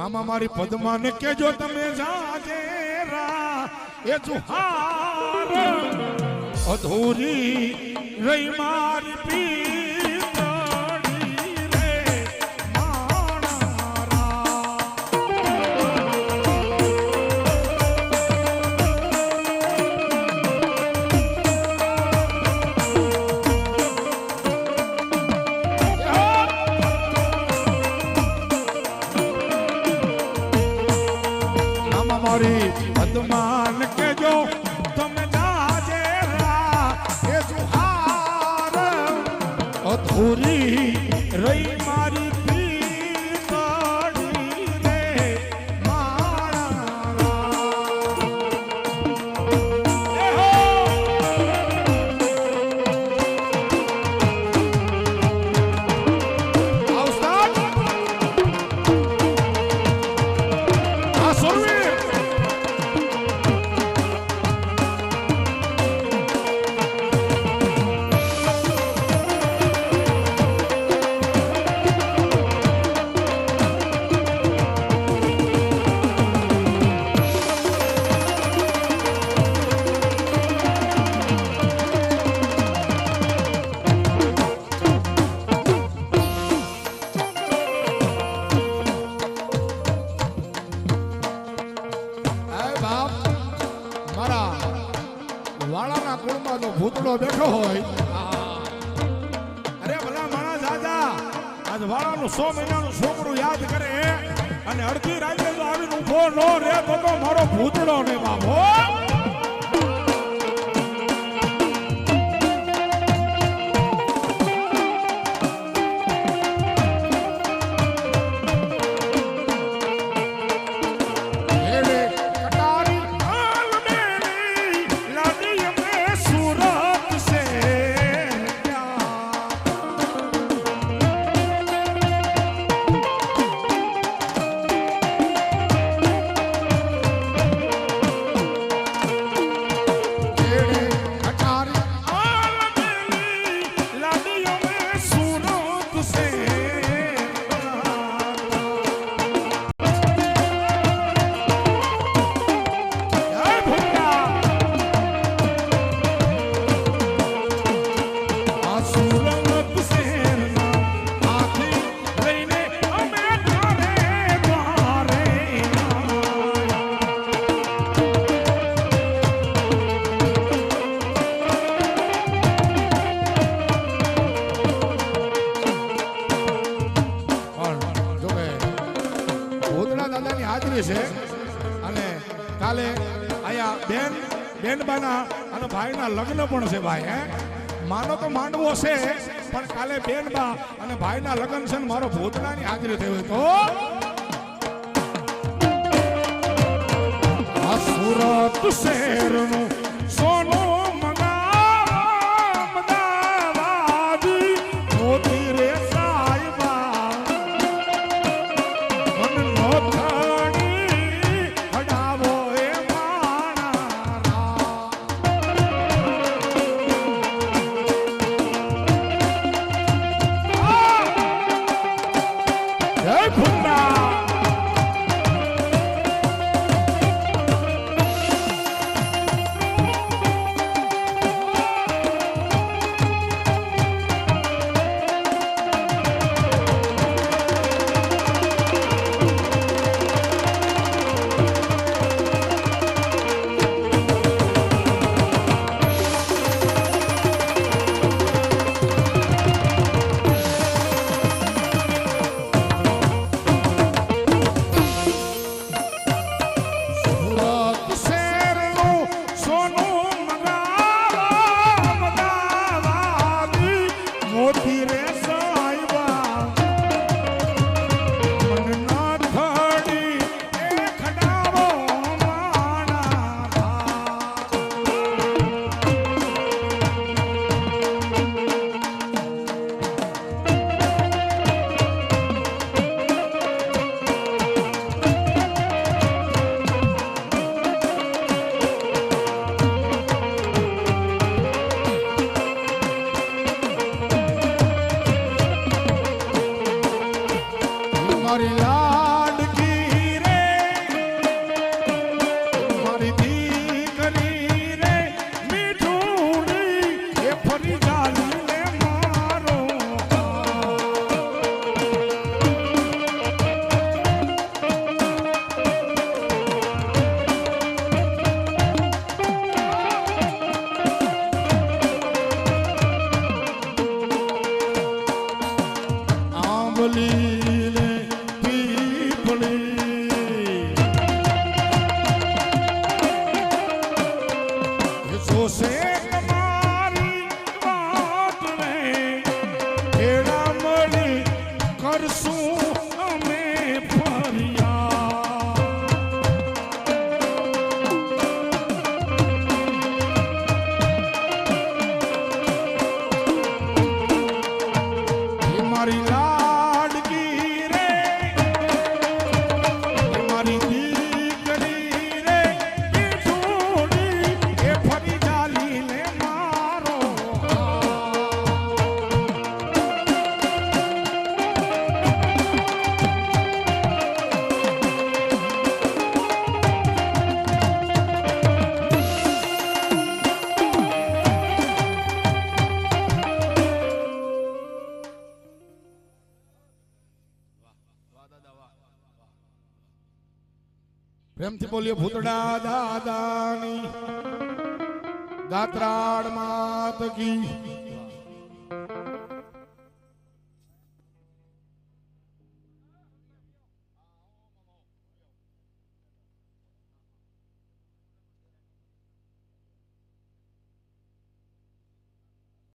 આમાં મારી પદ્માને કેજો તમે જાજે રા. એ જુહાર અધૂરી રહી મારી પીતળી મારી પદ્માન કેજો તમે રા એ જુહાર અધૂરી રહી મારી. મારા વાળાના કુળમાં તો ભૂતડો બેઠો હોય. અરે ભલા મારા દાદા, આજ વાળાનું સો મહિનાનું છોકરું યાદ કરે અને અડધી રાતે આવીને ઊભો નો રે તો મારો ભૂતડો ને બાપ બેનબાના અને ભાઈના લગ્ન પણ છે ભાઈ, હે? માનો તો માંડવો છે, પણ કાલે બેનબા અને ભાઈના લગ્ન છે મારો ભોતનાની હાજરી થઈ હોય તો. સુરત શહેરનું Lord. પ્રેમથી બોલીએ ભૂતડા દાદાની દાત્રાડ માત